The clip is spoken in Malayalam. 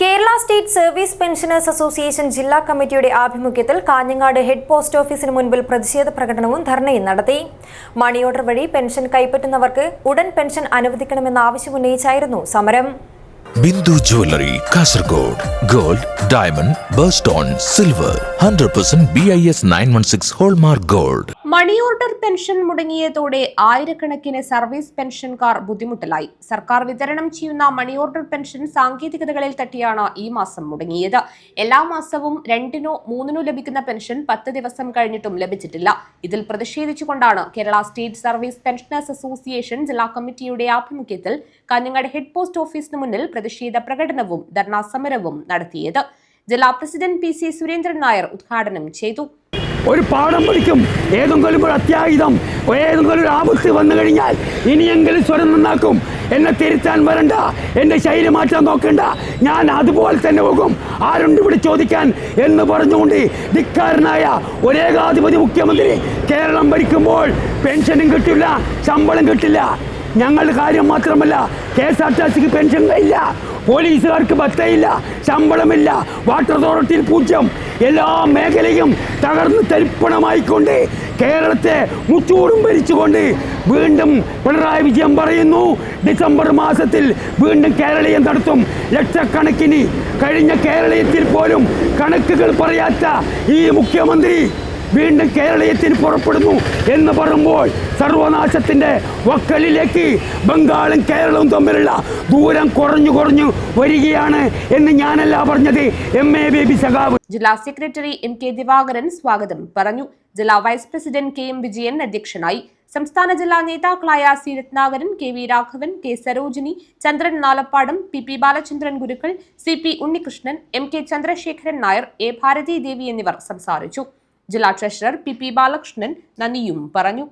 Kerala state service pensioners association ജില്ലാ കമ്മിറ്റിയുടെ ആഭിമുഖ്യത്തിൽ കാഞ്ഞങ്ങാട് ഹെഡ് പോസ്റ്റ് ഓഫീസിന് മുൻപിൽ പ്രതിഷേധ പ്രകടനവും ധർണയും നടത്തി. മണി ഓർഡർ വഴി പെൻഷൻ കൈപ്പറ്റുന്നവർക്ക് ഉടൻ പെൻഷൻ അനുവദിക്കണമെന്ന ആവശ്യമുന്നയിച്ചായിരുന്നു സമരം. Bindu jewellery Kasaragod gold diamond birthstone silver hundred percent B I S nine one six hallmark gold. Money order pension മുടങ്ങിയതോടെ ആയിരക്കണക്കിന് സർവീസ് പെൻഷൻകാർ ബുദ്ധിമുട്ടിലായി. സർക്കാർ വിതരണം ചെയ്യുന്ന മണി ഓർഡർ പെൻഷൻ സാങ്കേതികതകളിൽ തട്ടിയാണ് ഈ മാസം മുടങ്ങിയത്. എല്ലാ മാസവും രണ്ടിനോ മൂന്നിനോ ലഭിക്കുന്ന പെൻഷൻ പത്ത് ദിവസം കഴിഞ്ഞിട്ടും ലഭിച്ചിട്ടില്ല. ഇതിൽ പ്രതിഷേധിച്ചുകൊണ്ടാണ് Kerala state service pensioners association ജില്ലാ കമ്മിറ്റിയുടെ ആഭിമുഖ്യത്തിൽ കാഞ്ഞങ്ങാട് ഹെഡ് പോസ്റ്റ് ഓഫീസിന് മുന്നിൽ പ്രതിഷേധ പ്രകടനവും ധർണാ സമരവും നടത്തിയത്. ജില്ലാ president P C Surendran Nair ഉദ്ഘാടനം ചെയ്തു. ഒരു പാഠം പഠിക്കും. ഏതെങ്കിലും ഒരു അത്യാഹിതം ഏതെങ്കിലും ഒരു ആപത്ത് വന്നു കഴിഞ്ഞാൽ ഇനിയെങ്കിലും സ്വരം നന്നാക്കും. എന്നെ തിരുത്താൻ വരണ്ട എന്റെ ശൈലി മാറ്റാൻ നോക്കണ്ട. ഞാൻ അതുപോലെ തന്നെ പോകും. ആരുണ്ട് ഇവിടെ ചോദിക്കാൻ എന്ന് പറഞ്ഞുകൊണ്ട് ധിക്കാരനായ ഒരേകാധിപതി മുഖ്യമന്ത്രി കേരളം ഭരിക്കുമ്പോൾ പെൻഷനും കിട്ടില്ല ശമ്പളം കിട്ടില്ല. ഞങ്ങളുടെ കാര്യം മാത്രമല്ല കെ എസ് ആർ ടി സിക്ക് പെൻഷൻ ഇല്ല പോലീസുകാർക്ക് ബത്തയില്ല ശമ്പളമില്ല വാട്ടർ അതോറിറ്റിയിൽ പൂജ്യം. എല്ലാ മേഖലയും തകർന്ന് തരിപ്പണമായിക്കൊണ്ട് കേരളത്തെ മുച്ചൂടും ഭരിച്ചുകൊണ്ട് വീണ്ടും പിണറായി വിജയൻ പറയുന്നു. ഡിസംബർ മാസത്തിൽ വീണ്ടും കേരളീയം നടത്തും. ലക്ഷക്കണക്കിന് കഴിഞ്ഞ കേരളീയത്തിൽ പോലും കണക്കുകൾ പറയാത്ത ഈ മുഖ്യമന്ത്രി വീണ്ടും കേരളീയത്തിന് പുറപ്പെടുന്നു എന്ന് പറയുമ്പോൾ സർവനാശത്തിന്റെ വക്കലിലേക്ക് ബംഗാളും കേരളവും തമ്മിലുള്ള ദൂരം കുറഞ്ഞു കുറഞ്ഞു വരികയാണ് എന്ന് ഞാനല്ല പറഞ്ഞത്. എം എ ബേബി സഖാവ്. ജില്ലാ സെക്രട്ടറി എം കെ ദിവാകരൻ സ്വാഗതം പറഞ്ഞു. ജില്ലാ vice president K M Vijayan അധ്യക്ഷനായി. സംസ്ഥാന ജില്ലാ നേതാക്കളായ C Ratnakaran K V Raghavan K Sarojini Chandran Nalappadam P P Balachandran Gurukkal C P Unnikrishnan M K Chandrasekharan Nair A Bharathi Devi എന്നിവർ സംസാരിച്ചു. ജില്ലാ ട്രഷറർ പി പി ബാലകൃഷ്ണൻ നന്ദിയും പറഞ്ഞു